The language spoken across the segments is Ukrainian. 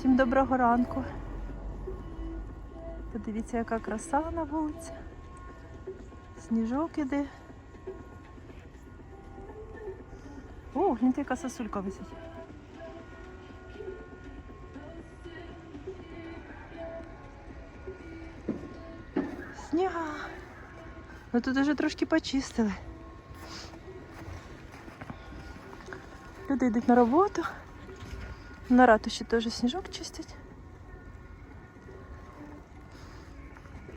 Всім доброго ранку. Подивіться, яка краса на вулиці. Сніжок іде. О, гляньте, яка сосулька висить. Сніга. Ну тут вже трошки почистили. Люди йдуть на роботу. На ратуші теж сніжок чистять.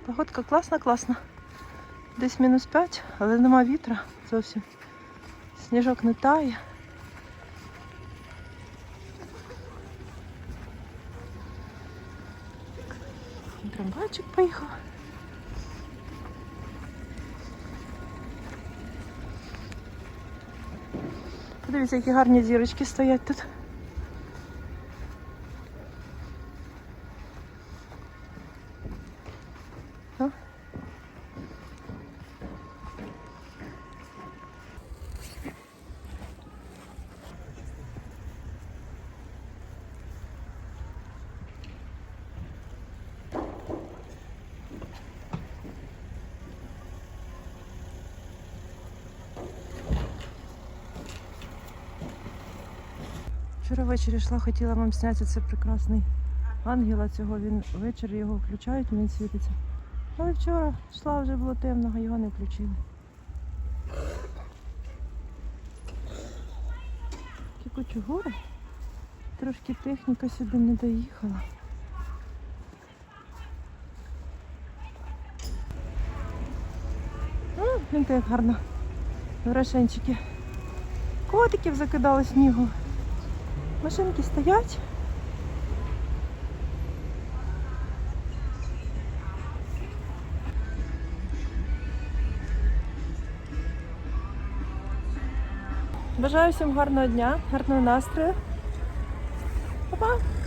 Погодка класна, класна. Десь мінус 5, але нема вітра зовсім. Сніжок не тає. Трамвайчик поїхав. Подивіться, які гарні зірочки стоять тут. Вчора ввечері йшла, хотіла вам зняти це прекрасний ангела цього. Він ввечері його включають, він світиться. Але вчора йшла, вже було темно, його не включили. Такі кучугури. Трошки техніка сюди не доїхала. Ну, гляньте, як гарно. Ворошенчики. Котиків закидали снігу. Машинки стоять. Бажаю всім гарного дня, гарного настрою. Па-па!